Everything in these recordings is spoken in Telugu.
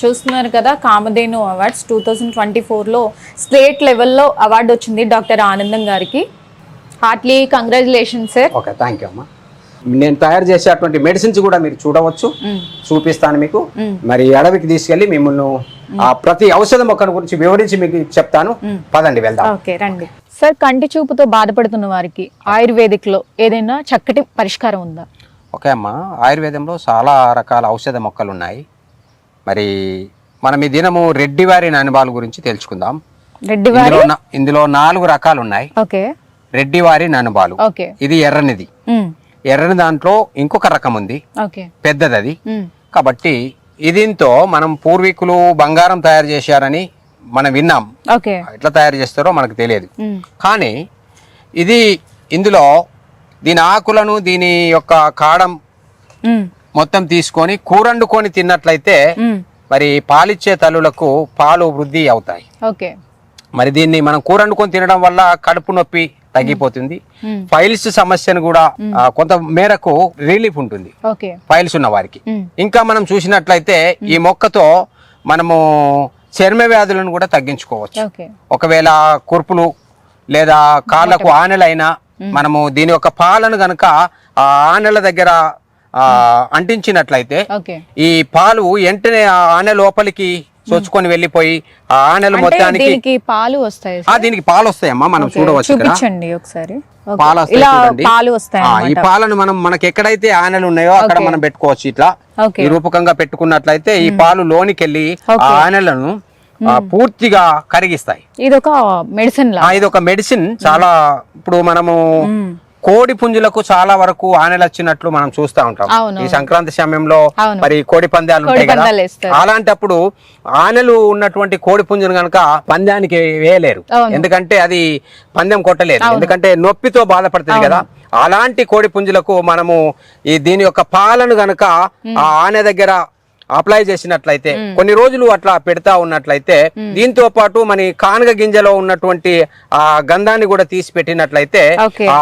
చూస్తున్నారు కదా Kamadhenu awards two thousand twenty ఫోర్లో స్టేట్ లెవెల్లో అవార్డు వచ్చింది డాక్టర్ ఆనందం గారికి. Heartly congratulation sir. Okay thank you అమ్మా. నేను తయారు చేసేటువంటి మెడిసిన్స్ కూడా మీరు చూడవచ్చు. చూపిస్తాను మీకు. మరి అడవికి తీసుకెళ్ళి మిమ్మల్ని ఆ ప్రతి ఔషధ మొక్కల గురించి వివరించి మీకు చెప్తాను. పదండి వెళ్దాం. ఓకే రండి. సార్ కంటి చూపుతో బాధపడుతున్న వారికి ఆయుర్వేదిక్లో ఏదైనా చక్కటి పరిష్కారం ఉందా? ఓకే అమ్మా ఆయుర్వేదంలో చాలా రకాల ఔషధ మొక్కలు ఉన్నాయి మరి మనం ఈ దినము రెడ్డివారి నానిబాల గురించి తెలుసుకుందాం. రెడ్డి వారి? ఇందులో నాలుగు రకాలు ఉన్నాయి ఓకే రెడ్డివారి ననుబాలు. ఇది ఎర్రనిది. ఎర్రని దాంట్లో ఇంకొక రకం ఉంది. పెద్దది అది కాబట్టి దీంతో మనం పూర్వీకులు బంగారం తయారు చేశారని మనం విన్నాం. ఎట్లా తయారు చేస్తారో మనకు తెలియదు. కానీ ఇది ఇందులో దీని ఆకులను దీని యొక్క కాడం మొత్తం తీసుకొని కూరండుకొని తిన్నట్లయితే మరి పాలిచ్చే తల్లులకు పాలు వృద్ధి అవుతాయి. ఓకే. మరి దీన్ని మనం కూరండుకొని తినడం వల్ల కడుపు నొప్పి తగ్గిపోతుంది. ఫైల్స్ సమస్యను కూడా కొంత మేరకు రిలీఫ్ ఉంటుంది. ఫైల్స్ ఉన్న వారికి. ఇంకా మనం చూసినట్లయితే ఈ మొక్కతో మనము చర్మ వ్యాధులను కూడా తగ్గించుకోవచ్చు. ఒకవేళ కుర్పులు లేదా కాళ్ళకు ఆనెలైనా మనము దీని యొక్క పాలను గనక ఆ ఆనెల దగ్గర అంటించినట్లయితే ఈ పాలు వెంటనే ఆ ఆనె లోపలికి చొచ్చుకొని వెళ్ళిపోయి ఆ ఆనెలు మొత్తానికి దీనికి పాలు వస్తాయి దీనికి పాలు వస్తాయమ్మా మనం చూడవచ్చు చూపించండి ఒకసారి. పాలు వస్తాయి. పాలు ఈ పాలను మనం మనకి ఎక్కడైతే ఆనెలు ఉన్నాయో అక్కడ మనం పెట్టుకోవచ్చు ఇట్లా. ఈ రూపకంగా పెట్టుకున్నట్లయితే ఈ పాలు లోనికి వెళ్ళి ఆ ఆనెలను పూర్తిగా కరిగిస్తాయి. ఇది ఒక మెడిసిన్ ఇది ఒక మెడిసిన్ చాలా ఇప్పుడు మనము కోడి పుంజులకు చాలా వరకు ఆనెలు వచ్చినట్లు మనం చూస్తా ఉంటాం. ఈ సంక్రాంతి సమయంలో. మరి కోడి పందాలు ఉంటాయి కదా. అలాంటప్పుడు ఆనెలు ఉన్నటువంటి కోడి పుంజును గనక పందానికి వేయలేరు. ఎందుకంటే అది పందెం కొట్టలేదు ఎందుకంటే నొప్పితో బాధపడుతుంది కదా అలాంటి కోడి పుంజులకు మనము ఈ దీని యొక్క పాలను గనక ఆ ఆనె దగ్గర అప్లై చేసినట్లయితే కొన్ని రోజులు అట్లా పెడతా ఉన్నట్లయితే దీంతో పాటు మన కానగ గింజలో ఉన్నటువంటి ఆ గంధాన్ని కూడా తీసి పెట్టినట్లయితే. ఆ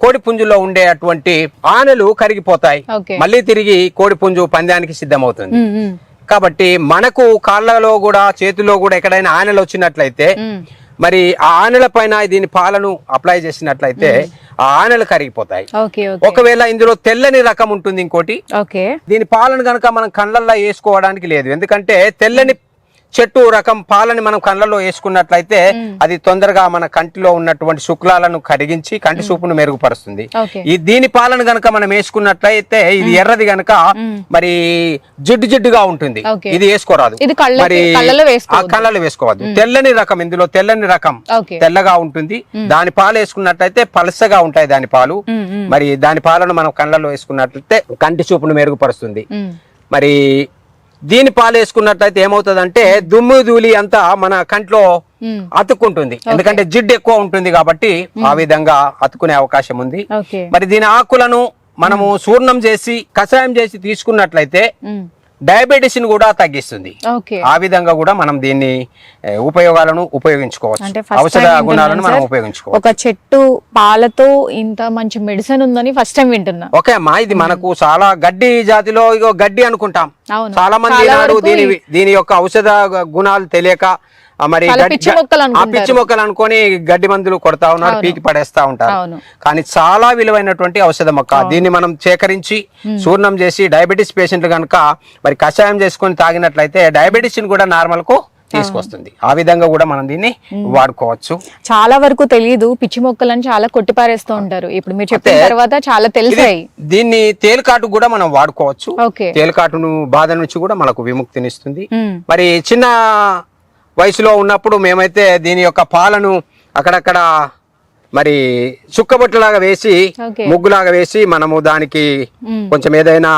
కోడి పుంజులో ఉండే అటువంటి ఆనెలు కరిగిపోతాయి. మళ్ళీ తిరిగి కోడి పుంజు పందానికి సిద్ధమవుతుంది కాబట్టి మనకు కాళ్ళలో కూడా చేతిలో కూడా ఎక్కడైనా ఆనెలు వచ్చినట్లయితే మరి ఆ ఆనెల పైన దీని పాలను అప్లై చేసినట్లయితే ఆ ఆనెలు కరిగిపోతాయి. ఒకవేళ ఇందులో తెల్లని రకం ఉంటుంది ఇంకోటి. దీని పాలను గనక మనం కళ్ళల్లో వేసుకోవడానికి లేదు. ఎందుకంటే తెల్లని చెట్టు రకం పాలని మనం కళ్ళల్లో వేసుకున్నట్లయితే అది తొందరగా మన కంటిలో ఉన్నటువంటి శుక్లాలను కరిగించి కంటి చూపును మెరుగుపరుస్తుంది. ఈ దీని పాలను గనక మనం వేసుకున్నట్లయితే ఇది ఎర్రది గనక మరి జిడ్డు జిడ్డుగా ఉంటుంది. ఇది వేసుకోరాదు. మరి కళ్ళలో ఆ. కళ్ళలో వేసుకోవద్దు. తెల్లని రకం ఇందులో తెల్లని రకం తెల్లగా ఉంటుంది. దాని పాలు వేసుకున్నట్లయితే పలసగా ఉంటాయి దాని పాలు. మరి దాని పాలను మనం కళ్ళలో వేసుకున్నట్లయితే కంటి చూపును మెరుగుపరుస్తుంది. మరి దీని పాలు వేసుకున్నట్లయితే ఏమవుతుందంటే దుమ్ము ధూళి అంతా మన కంట్లో ఉమ్, అతుక్కుంటుంది. ఎందుకంటే జిడ్డు ఎక్కువ ఉంటుంది కాబట్టి ఆ విధంగా అతుకునే అవకాశం ఉంది. మరి దీని ఆకులను మనము చూర్ణం చేసి కషాయం చేసి తీసుకున్నట్లయితే ఉమ్, డయాబెటీస్ని కూడా తగ్గిస్తుంది. ఆ విధంగా కూడా మనం దీన్ని ఉపయోగాలను ఉపయోగించుకోవచ్చు. ఔషధ గుణాలను మనం. ఉపయోగించుకోవచ్చు. ఒక చెట్టు పాలతో ఇంత మంచి మెడిసిన్ ఉందని ఫస్ట్ టైం వింటున్నా. ఓకే అమ్మా ఇది మనకు చాలా గడ్డి జాతిలో గడ్డి అనుకుంటాం. చాలా మంది దీని దీని యొక్క ఔషధ గుణాలు తెలియక మరి ఆ. పిచ్చి మొక్కలు అనుకొని గడ్డి మందులు కొడతా ఉన్నారు పీకి పడేస్తా ఉంటారు. కానీ చాలా విలువైనటువంటి ఔషధ మొక్క. దీన్ని మనం సేకరించి చూర్ణం చేసి డయాబెటీస్ పేషెంట్లు కనుక మరి కషాయం చేసుకొని తాగినట్లయితే డయాబెటీస్ని కూడా నార్మల్కు తీసుకొస్తుంది. ఆ విధంగా కూడా మనం దీన్ని వాడుకోవచ్చు. చాలా వరకు తెలియదు పిచ్చి మొక్కలని చాలా కొట్టిపారేస్తూ ఉంటారు. ఇప్పుడు మీరు చెప్పిన తర్వాత చాలా తెలిసాయి. దీన్ని తేలికాటు కూడా మనం వాడుకోవచ్చు. తేలికాటును బాధ నుంచి కూడా మనకు విముక్తినిస్తుంది. మరి చిన్న వయసులో ఉన్నప్పుడు మేమైతే దీని యొక్క పాలను అక్కడక్కడ మరి చుక్కబొట్టులాగా వేసి. ముగ్గులాగా వేసి మనము దానికి కొంచెం ఏదైనా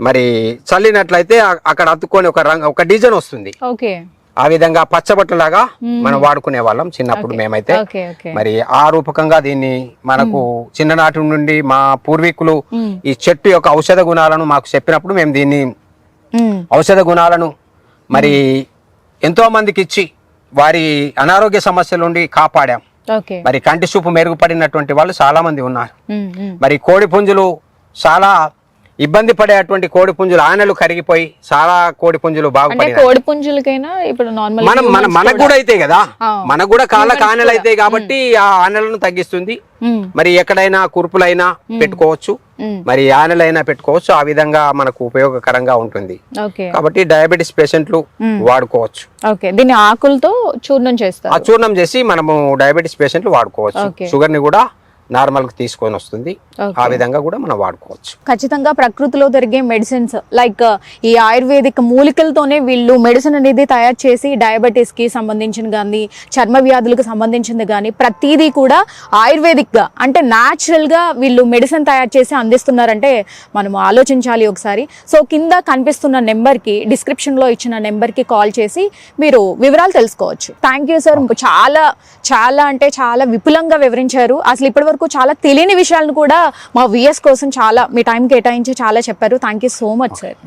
మరి చల్లినట్లయితే అక్కడ అతుక్కొని ఒక రంగు ఒక డిజైన్ వస్తుంది. ఆ విధంగా పచ్చబొట్టులాగా మనం వాడుకునే వాళ్ళం చిన్నప్పుడు మేమైతే. మరి ఆ రూపకంగా దీన్ని మనకు చిన్ననాటి నుండి మా పూర్వీకులు ఈ చెట్టు యొక్క ఔషధ గుణాలను మాకు చెప్పినప్పుడు మేము దీన్ని ఔషధ గుణాలను మరి ఎంతో మందికి ఇచ్చి వారి అనారోగ్య సమస్యల నుండి కాపాడాం. మరి కంటి చూపు మెరుగుపడినటువంటి వాళ్ళు చాలా మంది ఉన్నారు మరి కోడి పుంజులు చాలా ఇబ్బంది పడేటువంటి కోడి పుంజులు ఆనలు కరిగిపోయి చాలా కోడి పుంజులు అంటే బాగుపడినాయి. కోడి పుంజులకైనా ఇప్పుడు నార్మల్ మనం మన మనకు కూడా అయితే కదా? ఆ. మనకు కూడా కాళ్ళకు ఆనలు అయితే కాబట్టి ఆ ఆనలను తగ్గిస్తుంది. మరి ఎక్కడైనా కురుపులైనా పెట్టుకోవచ్చు. మరి ఆనలైనా పెట్టుకోవచ్చు. ఆ విధంగా మనకు ఉపయోగకరంగా ఉంటుంది. కాబట్టి డయాబెటీస్ పేషెంట్లు వాడుకోవచ్చు. దీన్ని ఆకులతో చూర్ణం ఆ చేస్తారు చూర్ణం చేసి మనము డయాబెటీస్ పేషెంట్లు వాడుకోవచ్చు. షుగర్ని కూడా నార్మల్ తీసుకొని వస్తుంది. ఆ విధంగా కూడా మనం వాడుకోవచ్చు. ఖచ్చితంగా ప్రకృతిలో దొరికే మెడిసిన్స్ లైక్ ఈ ఆయుర్వేదిక్ మూలికలతోనే వీళ్ళు మెడిసిన్ అనేది తయారు చేసి డయాబెటీస్కి సంబంధించిన కానీ చర్మ వ్యాధులకు సంబంధించింది కానీ ప్రతిదీ కూడా ఆయుర్వేదిక్గా అంటే న్యాచురల్గా వీళ్ళు మెడిసిన్ తయారు చేసి అందిస్తున్నారంటే మనం ఆలోచించాలి ఒకసారి. సో కింద కనిపిస్తున్న నెంబర్కి డిస్క్రిప్షన్లో ఇచ్చిన నెంబర్కి కాల్ చేసి మీరు వివరాలు తెలుసుకోవచ్చు. Thank you sir. చాలా చాలా అంటే చాలా విపులంగా వివరించారు. అసలు ఇప్పటి వరకు చాలా తెలియని విషయాలను కూడా మా విఎస్ కోసం చాలా మీ టైం కేటాయించి చాలా చెప్పారు. Thank you so much sir